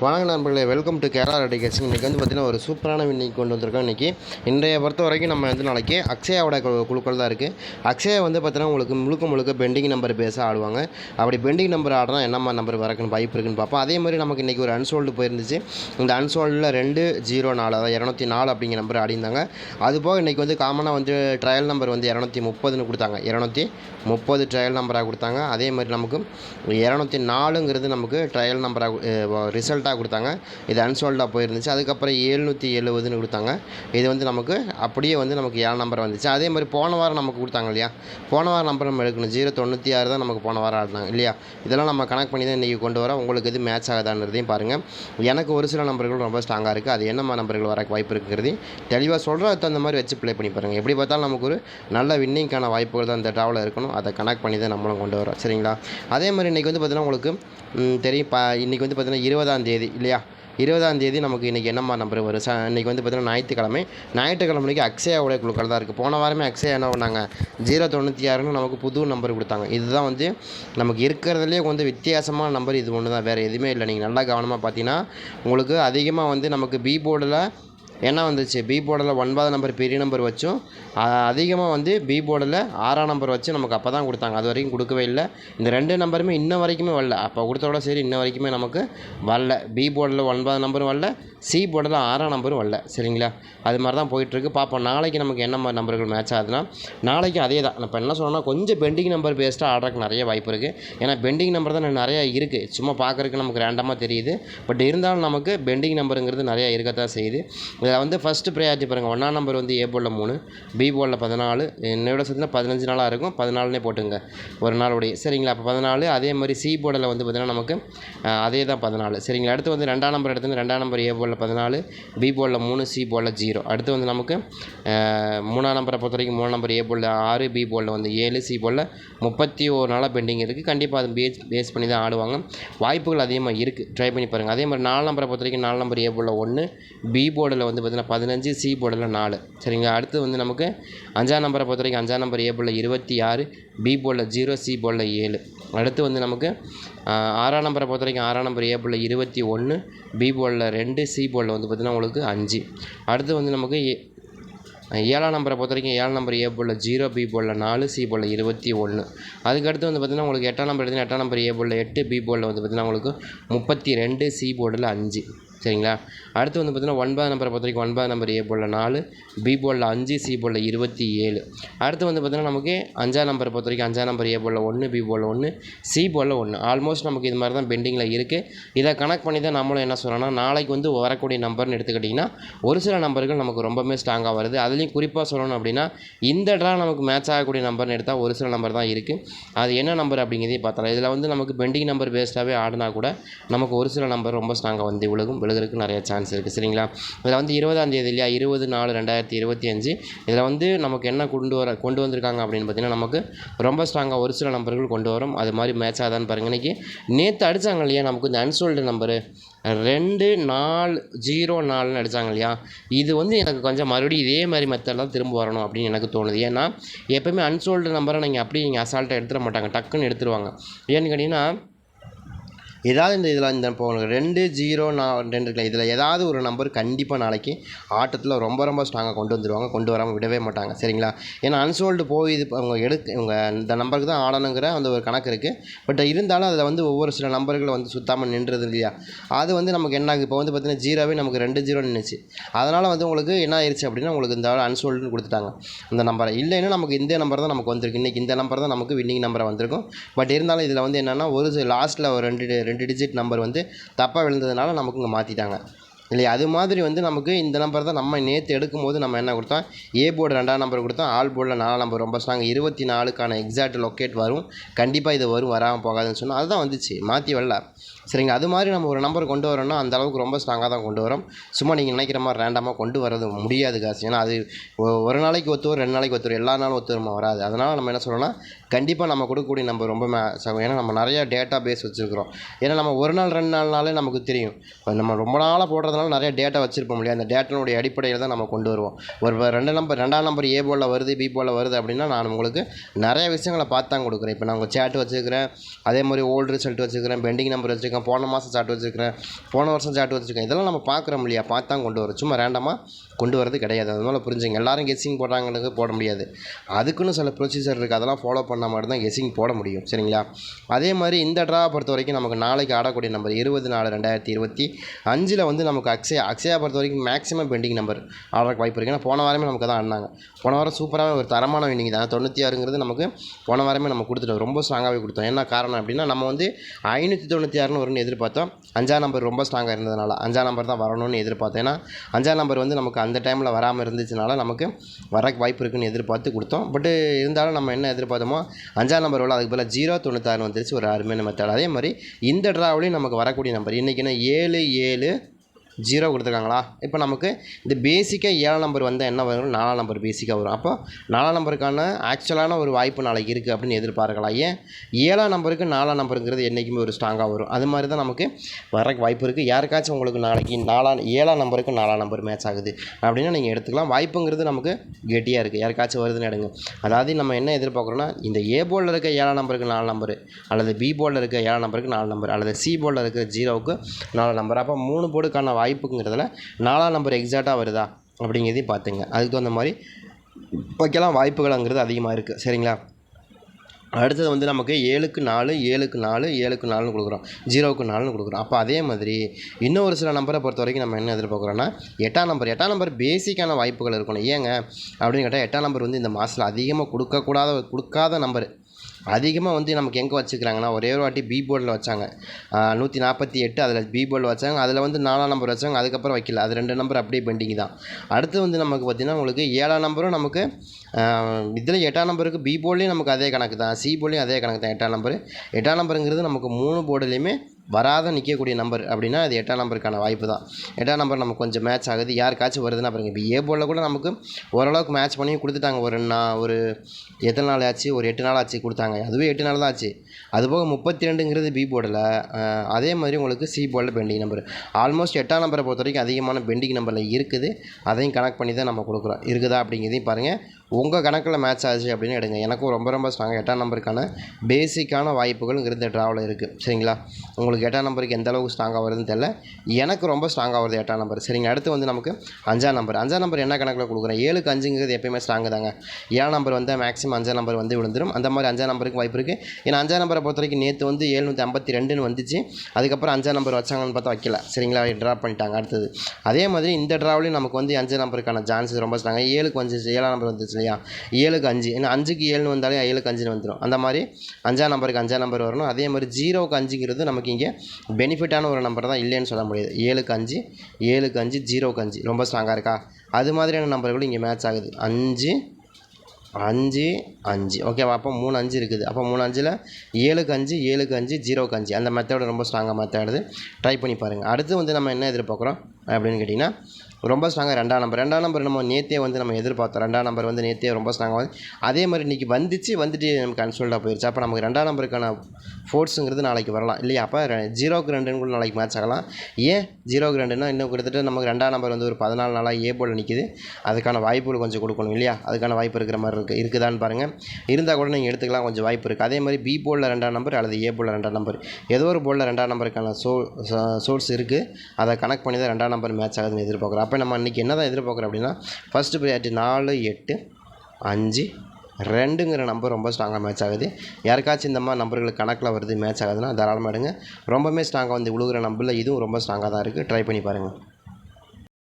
வணக்கம் நண்பர்களே welcome to Kerala ready casing இன்றைக்கி வந்து பார்த்திங்கன்னா ஒரு சூப்பரான இன்னைக்கு கொண்டு வந்திருக்கோம் இன்றைக்கி இன்றைய பொறுத்த வரைக்கும் நம்ம வந்து நாளைக்கு அக்ஷயாவோட கு- குழுக்கள் தான் இருக்குது அக்ஷயா வந்து பார்த்தீங்கன்னா உங்களுக்கு முழுக்க முழுக்க பெண்டிங் நம்பர் பேச ஆடுவாங்க. அப்படி பெண்டிங் நம்பர் ஆடுனா என்னம்மா நம்பர் வரக்குன்னு வாய்ப்பு இருக்குன்னு பார்ப்போம். அதே மாதிரி நமக்கு இன்றைக்கி ஒரு அன்சோல்டு போயிருந்துச்சு. இந்த அன்சோல்டில் ரெண்டு ஜீரோ நாலு அதாவது இரநூத்தி நாலு அப்படிங்கிற நம்பர் ஆடிந்தாங்க அது போக இன்றைக்கி வந்து காமனாக வந்து ட்ரையல் நம்பர் வந்து இரநூத்தி முப்பதுன்னு கொடுத்தாங்க. இரநூத்தி முப்பது ட்ரையல் நம்பராக கொடுத்தாங்க. அதே மாதிரி நமக்கு இரநூத்தி நாலுங்கிறது நமக்கு ட்ரையல் நம்பராக ரிசல்ட் ரிசல்ட்டாக கொடுத்தாங்க. இது அன்சோல்டாக போயிருந்துச்சு. அதுக்கப்புறம் ஏழ்நூற்றி எழுபதுன்னு கொடுத்தாங்க. இது வந்து நமக்கு அப்படியே வந்து நமக்கு ஏழு நம்பர் வந்துச்சு. அதே மாதிரி போன வாரம் நமக்கு கொடுத்தாங்க இல்லையா? போன வாரம் நம்பர் நம்ம எடுக்கணும். ஜீரோ தொண்ணூற்றி ஆறு தான் நமக்கு போன வாரம் ஆடினாங்க இல்லையா? இதெல்லாம் நம்ம கனெக்ட் பண்ணி தான் இன்றைக்கி கொண்டு வரோம். உங்களுக்கு இது மேட்ச் ஆகுதான்றதையும் பாருங்கள் எனக்கு ஒரு சில நம்பர்கள் ரொம்ப ஸ்ட்ராங்காக இருக்குது அது என்னம்மா நம்பர்கள் வர வாய்ப்பு இருக்குங்கிறதையும் தெளிவாக சொல்கிறோம் அதுக்கு தகுந்த மாதிரி வச்சு ப்ளே பண்ணி பாருங்கள் எப்படி பார்த்தாலும் நமக்கு ஒரு நல்ல வின்னிங்க்கான வாய்ப்புகள் தான் இந்த ட்ராவில் இருக்கணும். அதை கனெக்ட் பண்ணி தான் நம்மளும் கொண்டு வரோம். சரிங்களா? அதே மாதிரி இன்றைக்கி வந்து பார்த்தீங்கன்னா உங்களுக்கு தெரியும். பா இன்றைக்கி வந்து பார்த்தீங்கன்னா இருபதாம் தேதி இல்லையா? இருபதாம் தேதி நமக்கு இன்றைக்கி என்னம்மா நம்பர் வரும்? ச இன்றைக்கி வந்து பார்த்தீங்கன்னா ஞாயிற்றுக்கிழமை. ஞாயிற்றுக்கிழமைக்கு அக்ஷயாவுடைய குழுக்கள் தான் இருக்குது போன வாரமே அக்ஷயா என்ன பண்ணாங்க? ஜீரோ தொண்ணூற்றி ஆறுன்னு நமக்கு புது நம்பர் கொடுத்தாங்க. இதுதான் வந்து நமக்கு இருக்கிறதுலே வந்து வித்தியாசமான நம்பர் இது ஒன்று தான் வேறு எதுவுமே இல்லை. நீங்கள் நல்லா கவனமாக பார்த்தீங்கன்னா உங்களுக்கு அதிகமாக வந்து நமக்கு பி போர்டில் என்ன வந்துச்சு? பி போர்டில் ஒன்பதாம் நம்பர் பெரிய நம்பர் வச்சும் அதிகமாக வந்து பி போர்டில் ஆறாம் நம்பர் வச்சு நமக்கு அப்போ தான் கொடுத்தாங்க. அது வரைக்கும் கொடுக்கவே இல்லை. இந்த ரெண்டு நம்பருமே இன்ன வரைக்குமே வரல. அப்போ கொடுத்தோட சரி இன்ன வரைக்குமே நமக்கு வரல. பி போர்டில் ஒன்பதாம் நம்பரும் வரல. சி போர்டில் ஆறாம் நம்பரும் வரல. சரிங்களா? அது மாதிரி தான் போயிட்டுருக்கு. பார்ப்போம் நாளைக்கு நமக்கு என்ன மாதிரி நம்பர்கள் மேட்ச் ஆகுதுன்னா நாளைக்கு அதே தான். இப்போ என்ன சொல்லணும்னா கொஞ்சம் பெண்டிங் நம்பர் பேஸ்டாக ஆடுறதுக்கு நிறைய வாய்ப்பு இருக்குது ஏன்னா பெண்டிங் நம்பர் தான் நிறையா இருக்குது சும்மா பார்க்குறதுக்கு நமக்கு ரேண்டமாக தெரியுது. பட் இருந்தாலும் நமக்கு பெண்டிங் நம்பருங்கிறது நிறையா இருக்கத்தான் செய்யுது. இதில் வந்து ஃபஸ்ட்டு ப்ரையாரிட்டி பாருங்கள் ஒன்றாம் நம்பர் வந்து ஏ போர்டில் மூணு பி பதினாலு என்னோட சேர்த்து பதினஞ்சு நாளாக இருக்கும். பதினாலுனே போட்டுங்க. ஒரு நாளுடைய சரிங்களா? அப்போ பதினாலு அதே மாதிரி சி போர்டில் வந்து பார்த்திங்கன்னா நமக்கு அதே தான் பதினாலு. சரிங்களா? அடுத்து வந்து ரெண்டாம் நம்பர் எடுத்து ரெண்டாம் நம்பர் ஏ போர்டில் பதினாலு பி மூணு சி போலில் ஜீரோ அடுத்து வந்து நமக்கு மூணாம் நம்பரை பொறுத்த வரைக்கும் மூணாம் நம்பர் ஏ போர்டில் ஆறு பி போர்டில் வந்து ஏழு சி போலில் முப்பத்தி ஒரு நாளாக பெண்டிங் இருக்குது கண்டிப்பாக அது பேஸ் பேஸ் பண்ணி தான் ஆடுவாங்க. வாய்ப்புகள் அதிகமாக இருக்குது ட்ரை பண்ணி பாருங்கள் அதே மாதிரி நாலு நம்பரை பொறுத்த வரைக்கும் நாலு நம்பர் ஏ போர்டில் ஒன்று பி போர்டில் வந்து பார்த்திங்கன்னா பதினஞ்சு சி போர்டில் நாலு. சரிங்களா? அடுத்து வந்து நமக்கு அஞ்சாம் நம்பரை பொறுத்த வரைக்கும் அஞ்சாம் நம்பர் ஏ போர்டில் இருபத்தி ஆறு பி போர்டில் ஜீரோ சி போர்டில் ஏழு. அடுத்து வந்து நமக்கு ஆறாம் நம்பரை பொறுத்த வரைக்கும் ஆறாம் நம்பர் ஏ போர்டில் இருபத்தி ஒன்று பி போர்டில் ரெண்டு சி போர்டில் வந்து பார்த்திங்கன்னா உங்களுக்கு அஞ்சு. அடுத்து வந்து நமக்கு ஏ ஏழாம் நம்பரை பொறுத்த வரைக்கும் ஏழாம் நம்பர் ஏ போர்டில் ஜீரோ பி போர்டில் நாலு சி போர்டில் இருபத்தி ஒன்று. அதுக்கடுத்து வந்து பார்த்திங்கன்னா உங்களுக்கு எட்டாம் நம்பர் எடுத்தீங்கன்னா எட்டாம் நம்பர் ஏ போர்டில் எட்டு பி போர்டில் வந்து பார்த்திங்கன்னா உங்களுக்கு முப்பத்தி ரெண்டு சி போர்டில் அஞ்சு. சரிங்களா? அடுத்து வந்து பார்த்திங்கன்னா ஒன்பதாம் நம்பரை பொறுத்த வரைக்கும் ஒன்பதாம் நம்பர் ஏ போல் நாலு பி போலில் அஞ்சு சி போலில் இருபத்தி ஏழு. அடுத்து வந்து பார்த்தீங்கன்னா நமக்கு அஞ்சாம் நம்பரை பொறுத்த வரைக்கும் அஞ்சாம் நம்பர் ஏ போலில் ஒன்று பி போலில் ஒன்று சி போலில் ஒன்று ஆல்மோஸ்ட் நமக்கு இது மாதிரி தான் பெண்டிங்கில் இருக்குது இதை கனெக்ட் பண்ணி தான் நம்மளும் என்ன சொல்லணும்னா நாளைக்கு வந்து வரக்கூடிய நம்பர்னு எடுத்துக்கிட்டிங்கன்னா ஒரு சில நம்பர்கள் நமக்கு ரொம்பவே ஸ்ட்ராங்காக வருது. அதுலேயும் குறிப்பாக சொல்லணும் அப்படின்னா இந்த ட்ரா நமக்கு மேட்ச் ஆகக்கூடிய நம்பர்னு எடுத்தால் ஒரு சில நம்பர் தான் இருக்குது அது என்ன நம்பர் அப்படிங்கிறதையும் பார்த்தலாம் இதில் வந்து நமக்கு பெண்டிங் நம்பர் பேஸ்டாகவே ஆடினா கூட நமக்கு ஒரு சில நம்பர் ரொம்ப ஸ்ட்ராங்காக வந்து விழுகும் விழுகிறதுக்கு நிறைய சான்ஸ் இருக்குது சரிங்களா? இதில் வந்து இருபதாம் தேதி இல்லையா? இருபது நாலு ரெண்டாயிரத்தி இருபத்தி அஞ்சு. இதில் வந்து நமக்கு என்ன கொண்டு வர கொண்டு வந்திருக்காங்க அப்படின்னு பார்த்தீங்கன்னா நமக்கு ரொம்ப ஸ்ட்ராங்காக ஒரு சில நம்பர்கள் கொண்டு வரும். அது மாதிரி மேட்ச் ஆகுதான்னு பாருங்கள் இன்றைக்கி நேற்று அடித்தாங்க இல்லையா? நமக்கு இந்த அன்சோல்டு நம்பரு ரெண்டு நாலு ஜீரோ நாலுன்னு அடித்தாங்க இல்லையா? இது வந்து எனக்கு கொஞ்சம் மறுபடியும் இதே மாதிரி மெத்தட் தான் திரும்ப வரணும் அப்படின்னு எனக்கு தோணுது. ஏன்னா எப்போயுமே அன்சோல்டு நம்பரை நீங்கள் அப்படியே நீங்கள் அசால்ட்டாக எடுத்துட மாட்டாங்க. டக்குன்னு எடுத்துருவாங்க. ஏன்னு கேட்டிங்கன்னா ஏதாவது இந்த இதில் இந்த இப்போ உங்களுக்கு ரெண்டு ஜீரோ நான் ரெண்டு இருக்குல்ல இதில் ஏதாவது ஒரு நம்பர் கண்டிப்பாக நாளைக்கு ஆட்டத்தில் ரொம்ப ரொம்ப ஸ்ட்ராங்காக கொண்டு வந்துடுவாங்க கொண்டு வராமல் விடவே மாட்டாங்க சரிங்களா? ஏன்னா அன்சோல்டு போய் இது அவங்க எடுக்க இவங்க இந்த நம்பருக்கு தான் ஆடணுங்கிற அந்த ஒரு கணக்கு இருக்குது பட் இருந்தாலும் அதில் வந்து ஒவ்வொரு சில நம்பர்கள் வந்து சுத்தாமல் நின்றது இல்லையா? அது வந்து நமக்கு என்ன இப்போ வந்து பார்த்தீங்கன்னா ஜீரோவே நமக்கு ரெண்டு ஜீரோ நின்றுச்சு அதனால் வந்து உங்களுக்கு என்ன ஆயிடுச்சு அப்படின்னா உங்களுக்கு இந்த அன்சோல்டுன்னு கொடுத்துட்டாங்க அந்த நம்பரை இல்லைன்னா நமக்கு இந்த நம்பர் தான் நமக்கு வந்திருக்கு. இன்றைக்கி இந்த நம்பர் தான் நமக்கு வின்னிங் நம்பரை வந்திருக்கும். பட் இருந்தாலும் இதில் வந்து என்னென்னா ஒரு லாஸ்ட்டில் ஒரு ரெண்டு ரெண்டு டிஜிட் நம்பர் வந்து தப்பாக விழுந்ததுனால நமக்கு இங்கே மாற்றிட்டாங்க இல்லையா? அது மாதிரி வந்து நமக்கு இந்த நம்பர் தான் நம்ம நேற்று எடுக்கும் போது நம்ம என்ன கொடுத்தோம்? ஏ போர்டு ரெண்டாம் நம்பர் கொடுத்தோம். ஆல் போர்டில் நாலாம் நம்பர் ரொம்ப ஸ்ட்ராங் இருபத்தி நாலுக்கான எக்ஸாக்ட் லொக்கேட் வரும். கண்டிப்பாக இது வரும் வராமல் போகாதுன்னு சொன்னால் அதுதான் வந்துச்சு. மாற்றி வரல. சரிங்க. அது மாதிரி நம்ம ஒரு நம்பர் கொண்டு வரோம்னா அந்த அளவுக்கு ரொம்ப ஸ்ட்ராங்காக தான் கொண்டு வரோம். சும்மா நீங்கள் நினைக்கிற மாதிரி ரேண்டமாக கொண்டு வரது முடியாது காசு. ஏன்னா அது ஒ- ஒரு நாளைக்கு ஒத்துவரும் ரெண்டு நாளைக்கு ஒத்துவரும் எல்லா நாளும் ஒத்துவருமா வராது. அதனால் நம்ம என்ன சொல்லணும்னா கண்டிப்பாக நம்ம கொடுக்கக்கூடிய நம்பர் ரொம்ப மே- ஏன்னா நம்ம நிறையா டேட்டா பேஸ் வச்சுருக்கிறோம். ஏன்னா நம்ம ஒரு நாள் ரெண்டு நாள்னாலே நமக்கு தெரியும். நம்ம ரொம்ப நாளாக போடுறதுனால நிறைய டேட்டா வச்சுருப்போம் இல்லையா? அந்த டேட்டானுடைய அடிப்படையில் தான் நம்ம கொண்டு வருவோம். ஒரு ரெண்டு நம்பர் ரெண்டாம் நம்பர் ஏ போலில் வருது பி போலில் வருது அப்படின்னா நான் உங்களுக்கு நிறைய விஷயங்களை பார்த்து தான் கொடுக்குறேன். இப்போ நான் உங்கள் சேட் வச்சுருக்கிறேன். அதே மாதிரி ஓல்டு ரிசல்ட் வச்சுருக்கிறேன் பெண்டிங் நம்பர் வச்சுருக்கேன் போன மாதம் சார்ட் வச்சுருக்கேன் போன வருஷம் சார்ட் வச்சுருக்கேன். இதெல்லாம் நம்ம பார்க்குறோம் இல்லையா? பார்த்து தான் கொண்டு வரும் சும்மா ரேண்டமாக கொண்டு வரது கிடையாது. அதனால புரிஞ்சுங்க. எல்லாரும் கெஸ்ஸிங் போடுறாங்களுக்கு போட முடியாது. அதுக்குன்னு சில ப்ரொசீஜர் இருக்குது அதெல்லாம் ஃபாலோ பண்ணால் மட்டும்தான் கெஸ்ஸிங் போட முடியும். சரிங்களா? அதே மாதிரி இந்த ட்ராவை பொறுத்த வரைக்கும் நமக்கு நாளைக்கு ஆடக்கூடிய நம்பர் இருபது நாலு ரெண்டாயிரத்தி இருபத்தி அஞ்சில் வந்து நமக்கு அக்ஷயா அக்ஷயா பொறுத்த வரைக்கும் மேக்ஸிமம் பெண்டிங் நம்பர் ஆடுறக்கு வாய்ப்பு இருக்குது ஏன்னா போன வாரமே நமக்கு தான் ஆடினாங்க. போன வாரம் சூப்பராக ஒரு தரமான வின்னிங் தான். தொண்ணூற்றி ஆறுங்கிறது நமக்கு போன வாரமே நம்ம கொடுத்துட்டோம். ரொம்ப ஸ்ட்ராங்காகவே கொடுத்தோம். என்ன காரணம் அப்படின்னா நம்ம வந்து ஐநூற்றி தொண்ணூற்றி ஆறுனு வரும்னு எதிர்பார்த்தோம். அஞ்சாம் நம்பர் ரொம்ப ஸ்ட்ராங்காக இருந்ததுனால அஞ்சாம் நம்பர் தான் வரணும்னு எதிர்பார்த்தோம். ஏன்னா அஞ்சாம் நம்பர் வந்து நமக்கு அந்த டைமில் வராமல் இருந்துச்சுனால நமக்கு வரக்கு வாய்ப்பு இருக்குன்னு எதிர்பார்த்து கொடுத்தோம். பட்டு இருந்தாலும் நம்ம என்ன எதிர்பார்த்தோமோ அஞ்சாம் நம்பர் உள்ள அதுக்கு பதிலாக ஜீரோ தொண்ணூத்தாறு வந்துருச்சு ஒரு அருமையான மெத்தட் அதே மாதிரி இந்த ட்ராவலையும் நமக்கு வரக்கூடிய நம்பர் இன்றைக்கினா ஏழு ஏழு ஜீரோ கொடுத்துருக்காங்களா? இப்போ நமக்கு இந்த பேசிக்காக ஏழாம் நம்பர் வந்தால் என்ன வரும்? நாலாம் நம்பர் பேசிக்காக வரும். அப்போ நாலாம் நம்பருக்கான ஆக்சுவலான ஒரு வாய்ப்பு நாளைக்கு இருக்குது அப்படின்னு எதிர்பார்க்கலாம். ஏன்? ஏழாம் நம்பருக்கு நாலாம் நம்பருங்கிறது என்றைக்குமே ஒரு ஸ்ட்ராங்காக வரும். அது மாதிரி தான் நமக்கு வரக்கு வாய்ப்பு இருக்குது யாருக்காச்சும் உங்களுக்கு நாளைக்கு நாலாம் ஏழாம் நம்பருக்கு நாலாம் நம்பர் மேட்ச் ஆகுது அப்படின்னா நீங்கள் எடுத்துக்கலாம். வாய்ப்புங்கிறது நமக்கு கெட்டியாக இருக்குது யாருக்காச்சும் வருதுன்னு எடுங்க. அதாவது நம்ம என்ன எதிர்பார்க்குறோன்னா இந்த ஏ போலில் இருக்க ஏழாம் நம்பருக்கு நாலு நம்பர் அல்லது பி போர்டில் இருக்க ஏழாம் நம்பருக்கு நாலு நம்பர் அல்லது சி போர்டில் இருக்க ஜீரோவுக்கு நாலு நம்பர் அப்போ மூணு போர்டுக்கான வாய்ப்பு வாய்ப்புங்கிறதுல நாலாம் நம்பர் எக்ஸாக்டாக வருதா அப்படிங்கிறதையும் பார்த்துங்க. அதுக்கு தகுந்த மாதிரி வைக்கலாம் வாய்ப்புகள்ங்கிறது அதிகமாக இருக்குது சரிங்களா? அடுத்தது வந்து நமக்கு ஏழுக்கு நாலு ஏழுக்கு நாலு ஏழுக்கு நாலுன்னு கொடுக்குறோம். ஜீரோவுக்கு நாலுன்னு கொடுக்குறோம். அப்போ அதே மாதிரி இன்னும் ஒரு சில நம்பரை பொறுத்த வரைக்கும் நம்ம என்ன எதிர்பார்க்குறோன்னா எட்டாம் நம்பர் எட்டாம் நம்பர் பேசிக்கான வாய்ப்புகள் இருக்கணும். ஏங்க? அப்படின்னு கேட்டால் எட்டாம் நம்பர் வந்து இந்த மாதத்தில் அதிகமாக கொடுக்கக்கூடாத கொடுக்காத நம்பர் அதிகமாக வந்து நமக்கு எங்கே வச்சுக்கிறாங்கன்னா ஒரே ஒரு வாட்டி பி போர்டில் வச்சாங்க. நூற்றி நாற்பத்தி எட்டு அதில் பி போர்டில் வச்சாங்க. அதில் வந்து நாலாம் நம்பர் வச்சாங்க. அதுக்கப்புறம் வைக்கல. அது ரெண்டு நம்பர் அப்படியே பெண்டிங் தான். அடுத்து வந்து நமக்கு பார்த்திங்கன்னா உங்களுக்கு ஏழாம் நம்பரும் நமக்கு இதில் எட்டாம் நம்பருக்கு பி போர்ட்லேயும் நமக்கு அதே கணக்கு தான். சி போர்ட்லேயும் அதே கணக்கு தான். எட்டாம் நம்பர் எட்டாம் நம்பருங்கிறது நமக்கு மூணு போர்டுலேயுமே வராத நிற்கக்கூடிய நம்பர் அப்படின்னா அது எட்டாம் நம்பருக்கான வாய்ப்பு தான். எட்டாம் நம்பர் நமக்கு கொஞ்சம் மேட்ச் ஆகுது. யாருக்காச்சும் வருதுன்னா பாருங்கள் இப்போ ஏ போர்டில் கூட நமக்கு ஓரளவுக்கு மேட்ச் பண்ணி கொடுத்துட்டாங்க. ஒரு நான் ஒரு எத்தனை நாள் ஆச்சு? ஒரு எட்டு நாள் ஆச்சு கொடுத்தாங்க. அதுவே எட்டு நாள் தான் ஆச்சு. அதுபோக முப்பத்தி ரெண்டுங்கிறது பி போர்டில் அதே மாதிரி உங்களுக்கு சி போர்டில் பெண்டிங் நம்பர் ஆல்மோஸ்ட் எட்டாம் நம்பரை பொறுத்த வரைக்கும் அதிகமான பெண்டிங் நம்பரில் இருக்குது. அதையும் கனெக்ட் பண்ணி தான் நம்ம கொடுக்குறோம். இருக்குதா அப்படிங்கிறதையும் பாருங்கள் உங்கள் கணக்கில் மேட்ச் ஆச்சு அப்படின்னு எடுங்க எனக்கும் ரொம்ப ரொம்ப ஸ்ட்ராங் எட்டாம் நம்பருக்கான பேசிக்கான வாய்ப்புகள்ங்கிறது இந்த ட்ராவில் இருக்குது சரிங்களா? உங்களுக்கு எட்டாம் நம்பருக்கு எந்த அளவுக்கு ஸ்ட்ராங்காக வருதுன்னு தெரில எனக்கு ரொம்ப ஸ்ட்ராங்காக வருது எட்டாம் நம்பர் சரிங்க அடுத்து வந்து நமக்கு அஞ்சாம் நம்பர் அஞ்சாம் நம்பர் என்ன கணக்கில் கொடுக்குறேன்? ஏழுக்கு அஞ்சுங்கிறது எப்பயுமே ஸ்ட்ராங்கு தாங்க. ஏழாம் நம்பர் வந்து மேக்ஸிமம் அஞ்சாம் நம்பர் வந்து விழுந்துடும் அந்த மாதிரி அஞ்சாம் நம்பருக்கு வாய்ப்பு இருக்குது ஏன்னா அஞ்சாம் நம்பரை பொறுத்த வரைக்கும் நேற்று வந்து ஏழ்நூற்றி ஐம்பத்தி ரெண்டுன்னு வந்துச்சு. அதுக்கப்புறம் அஞ்சாம் நம்பர் வச்சாங்கன்னு பார்த்தா வைக்கல. சரிங்களா? ட்ரா பண்ணிட்டாங்க. அடுத்தது. அதே மாதிரி இந்த ட்ராவிலையும் நமக்கு வந்து அஞ்சாம் நம்பருக்கான சான்சஸ் ரொம்ப ஸ்ட்ராங்காக ஏழுக்கு வந்துச்சு ஏழாம் நம்பர் வந்துச்சு. இல்லையா? ஏழுக்கு அஞ்சு. ஏன்னா அஞ்சுக்கு ஏழுன்னு வந்தாலே ஏழுக்கு அஞ்சுன்னு வந்துடும் அந்த மாதிரி அஞ்சாம் நம்பருக்கு அஞ்சாம் நம்பர் வரணும். அதே மாதிரி ஜீரோவுக்கு அஞ்சுங்கிறது நமக்கு இங்கே பெனிஃபிட்டான ஒரு நம்பர் தான் இல்லைன்னு சொல்ல முடியாது. ஏழுக்கு அஞ்சு ஏழுக்கு அஞ்சு ஜீரோக்கு அஞ்சு. ரொம்ப ஸ்ட்ராங்காக இருக்கா? அது மாதிரியான நம்பர்களும் இங்கே மேட்ச் ஆகுது. அஞ்சு அஞ்சு அஞ்சு. ஓகேவா அப்போ மூணு அஞ்சு இருக்குது. அப்போ மூணு அஞ்சில் ஏழுக்கு அஞ்சு ஏழுக்கு அஞ்சு ஜீரோக்கு அஞ்சு. அந்த மெத்தேடு ரொம்ப ஸ்ட்ராங்காக மெத்தடு ட்ரை பண்ணி பாருங்கள் அடுத்து வந்து நம்ம என்ன எதிர்பார்க்குறோம் அப்படின்னு கேட்டிங்கன்னா ரொம்ப ஸ்ட்ராங்காக ரெண்டாம் நம்பர் ரெண்டாம் நம்பர் நம்ம நேற்றே வந்து நம்ம எதிர்பார்த்தோம். ரெண்டாம் நம்பர் வந்து நேற்றே ரொம்ப ஸ்ட்ராங்காக வந்து அதே மாதிரி இன்றைக்கி வந்துச்சு வந்துட்டு நமக்கு கன்சோல்டாக போயிடுச்சு அப்போ நமக்கு ரெண்டாம் நம்பருக்கான ஃபோர்ஸுங்கிறது நாளைக்கு வரலாம். இல்லையா? அப்போ ஜீரோக்கு ரெண்டுன்னு கூட நாளைக்கு மேட்ச் ஆகலாம். ஏன் ஜீரோக்கு ரெண்டுன்னா இன்னும் கிட்டத்தட்ட நமக்கு ரெண்டாம் நம்பர் வந்து ஒரு பதினாலு நாளாக ஏ போல் நிற்கிது அதுக்கான வாய்ப்புகள் கொஞ்சம் கொடுக்கணும் இல்லையா? அதுக்கான வாய்ப்பு இருக்கிற மாதிரி இருக்குது இருக்குதான்னு பாருங்கள் இருந்தால் கூட நீங்கள் எடுத்துக்கலாம் கொஞ்சம் வாய்ப்பு இருக்குது அதே மாதிரி பி போர்டில் ரெண்டாம் நம்பர் அல்லது ஏ போலில் ரெண்டாம் நம்பர் ஏதோ ஒரு போர்டில் ரெண்டாம் நம்பருக்கான சோ சோர்ஸ் இருக்குது அதை கனெக்ட் பண்ணி தான் ரெண்டாம் நம்பர் மேட்ச் ஆகுதுன்னு எதிர்பார்க்குறோம். அப்போ நம்ம இன்றைக்கி என்ன தான் எதிர்பார்க்குறோம் அப்படின்னா ஃபஸ்ட்டு ப்ரையாரிட்டி நாலு எட்டு அஞ்சு ரெண்டுங்கிற நம்பர் ரொம்ப ஸ்ட்ராங்காக மேட்ச் ஆகுது. யாருக்காச்சும் இந்த மாதிரி நம்பர்களுக்கு கணக்கில் வருது மேட்ச் ஆகுதுன்னா தாராளமாக எடுங்க. ரொம்பவுமே ஸ்ட்ராங்காக வந்து விழுகிற நம்பரில் இதுவும் ரொம்ப ஸ்ட்ராங்காக தான் இருக்குது ட்ரை பண்ணி பாருங்கள்